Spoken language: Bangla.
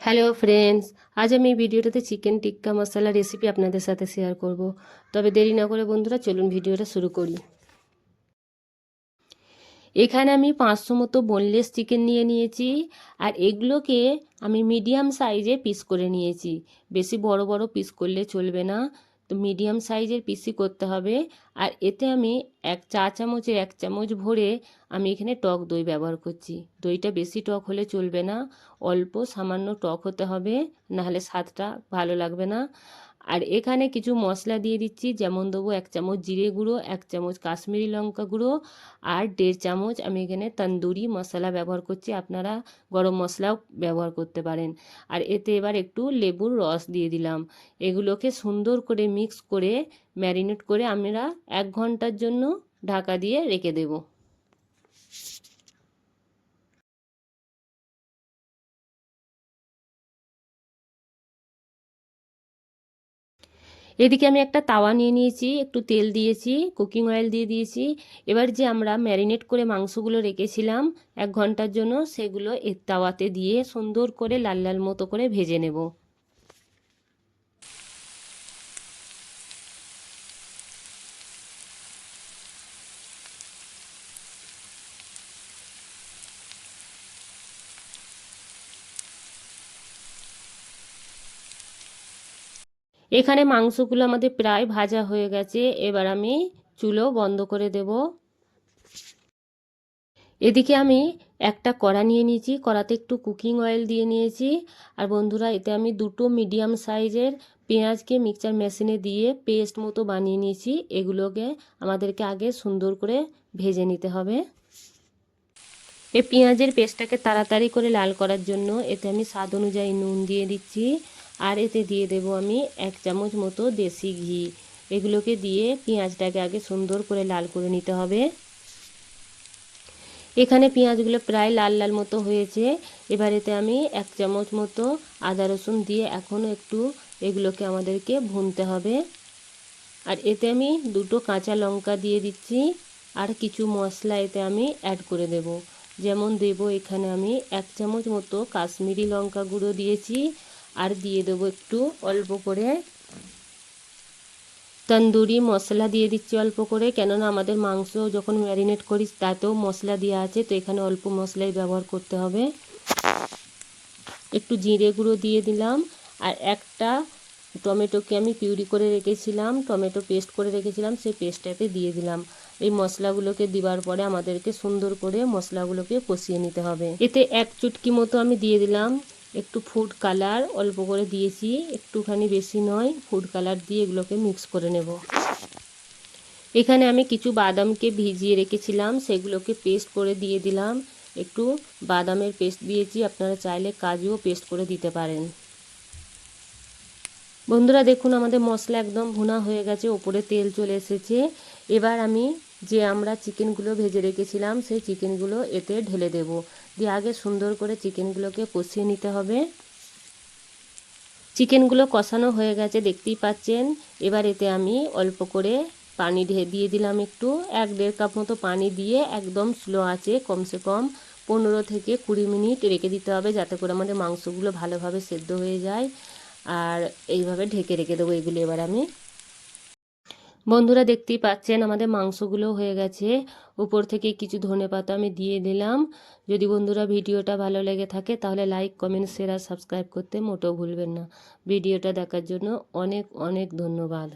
হ্যালো ফ্রেন্ডস আজ আমি এই ভিডিওটাতে চিকেন টিক্কা মশলা রেসিপি আপনাদের সাথে শেয়ার করব। তবে দেরি না করে বন্ধুরা চলুন ভিডিওটা শুরু করি। এখানে আমি পাঁচশো মতো বোনলেস চিকেন নিয়ে নিয়েছি, আর এগুলোকে আমি মিডিয়াম সাইজে পিস করে নিয়েছি। বেশি বড় বড় পিস করলে চলবে না। তো মিডিয়াম সাইজের পিসি করতে হবে। আর এতে আমি এক চা চামচের এক চামচ ভরে আমি এখানে টক দই ব্যবহার করছি। দইটা বেশি টক হলে চলবে না, অল্প সামান্য টক হতে হবে, নাহলে স্বাদটা ভালো লাগবে না। আর এখানে কিছু মশলা দিয়ে দিচ্ছি, যেমন দেবো এক চামচ জিরে গুঁড়ো, এক চামচ কাশ্মীরি লঙ্কা গুঁড়ো আর দেড় চামচ আমি এখানে তন্দুরি মশলা ব্যবহার করছি, আপনারা গরম মশলাও ব্যবহার করতে পারেন। আর এতে এবার একটু লেবুর রস দিয়ে দিলাম, এগুলোকে সুন্দর করে মিক্স করে ম্যারিনেট করে আমরা এক ঘণ্টার জন্য ঢাকা দিয়ে রেখে দেবো। এদিকে আমি একটা তাওয়া নিয়ে নিয়েছি, একটু তেল দিয়েছি কুকিং অয়েল দিয়ে দিয়েছি। এবার যে আমরা ম্যারিনেট করে মাংসগুলো রেখেছিলাম এক ঘণ্টার জন্য, সেগুলো এর তাওয়াতে দিয়ে সুন্দর করে লাল লাল মতো করে ভেজে নেব। এখানে মাংসগুলো আমাদের প্রায় ভাজা হয়ে গেছে। এবার আমি চুলো বন্ধ করে দেব। এদিকে আমি একটা কড়া নিয়ে নিয়েছি। কড়াতে একটু কুকিং অয়েল দিয়ে নিয়েছি। আর বন্ধুরা, এতে আমি দুটো মিডিয়াম সাইজের পেঁয়াজকে মিক্সচার মেশিনে দিয়ে পেস্ট মতো বানিয়ে নিয়েছি। এগুলোকে আমাদেরকে আগে সুন্দর করে ভেজে নিতে হবে। এই পেঁয়াজের পেস্টটাকে তাড়াতাড়ি করে লাল করার জন্য এতে আমি স্বাদ অনুযায়ী নুন দিয়ে দিচ্ছি। আর এতে দিয়ে দেব আমি এক চামচ মতো দেশি ঘি। এগুলোকে দিয়ে পেঁয়াজটাকে আগে সুন্দর করে লাল করে নিতে হবে। এখানে পেঁয়াজগুলো প্রায় লাল লাল মতো হয়েছে। এবার এতে আমি এক চামচ মতো আদা রসুন দিয়ে এখনও একটু এগুলোকে আমাদেরকে ভুনতে হবে। আর এতে আমি দুটো কাঁচা লঙ্কা দিয়ে দিচ্ছি। আর কিছু মশলা এতে আমি অ্যাড করে দেব। যেমন দেব এখানে আমি এক চামচ মতো কাশ্মীরি লঙ্কা গুঁড়ো দিয়েছি। আর দিয়ে দেবো একটু অল্প করে তন্দুরি মশলা দিয়ে দিচ্ছি অল্প করে, কেননা আমাদের মাংস যখন ম্যারিনেট করি তাতেও মশলা দেওয়া আছে, তো এখানে অল্প মশলাই ব্যবহার করতে হবে। একটু জিরে গুঁড়ো দিয়ে দিলাম, আর একটা টমেটোকে আমি পিউরি করে রেখেছিলাম, টমেটো পেস্ট করে রেখেছিলাম, সেই পেস্টটাকে দিয়ে দিলাম। এই মশলাগুলোকে দেওয়ার পরে আমাদেরকে সুন্দর করে মশলাগুলোকে কষিয়ে নিতে হবে। এতে এক চুটকি মতো আমি দিয়ে দিলাম একটু ফুড কালার অল্প করে দিয়েছি, একটুখানি বেশি নয় ফুড কালার দিয়ে এগুলোকে মিক্স করে নেব। এখানে আমি কিছু বাদামকে ভিজিয়ে রেখেছিলাম, সেগুলোকে পেস্ট করে দিয়ে দিলাম। একটু বাদামের পেস্ট দিয়েছি, আপনারা চাইলে কাজুও পেস্ট করে দিতে পারেন। বন্ধুরা, দেখুন আমাদের মশলা একদম ভুনা হয়ে গেছে, ওপরে তেল চলে এসেছে। এবার আমি যে আমরা চিকেনগুলো ভেজে রেখেছিলাম, সেই চিকেনগুলো এতে ঢেলে দেব। দিয়ে আগে সুন্দর করে চিকেনগুলোকে কষিয়ে নিতে হবে। চিকেনগুলো কষানো হয়ে গেছে, দেখতেই পাচ্ছেন। এবার এতে আমি অল্প করে পানি দিয়ে দিলাম একটু। এক দেড় কাপ মতো পানি দিয়ে একদম স্লো আছে কমসে কম পনেরো থেকে কুড়ি মিনিট রেখে দিতে হবে, যাতে করে আমাদের মাংসগুলো ভালোভাবে সেদ্ধ হয়ে যায়। আর এইভাবে ঢেকে রেখে দেবো এগুলো এবার আমি। বন্ধুরা দেখতেই পাচ্ছেন, আমাদের মাংসগুলো হয়ে গেছে। উপর থেকে কিছু ধনে পাতা আমি দিয়ে দিলাম। যদি বন্ধুরা ভিডিওটা ভালো লেগে থাকে, তাহলে লাইক, কমেন্ট, শেয়ার আর সাবস্ক্রাইব করতে মোটেও ভুলবেন না। ভিডিওটা দেখার জন্য অনেক অনেক ধন্যবাদ।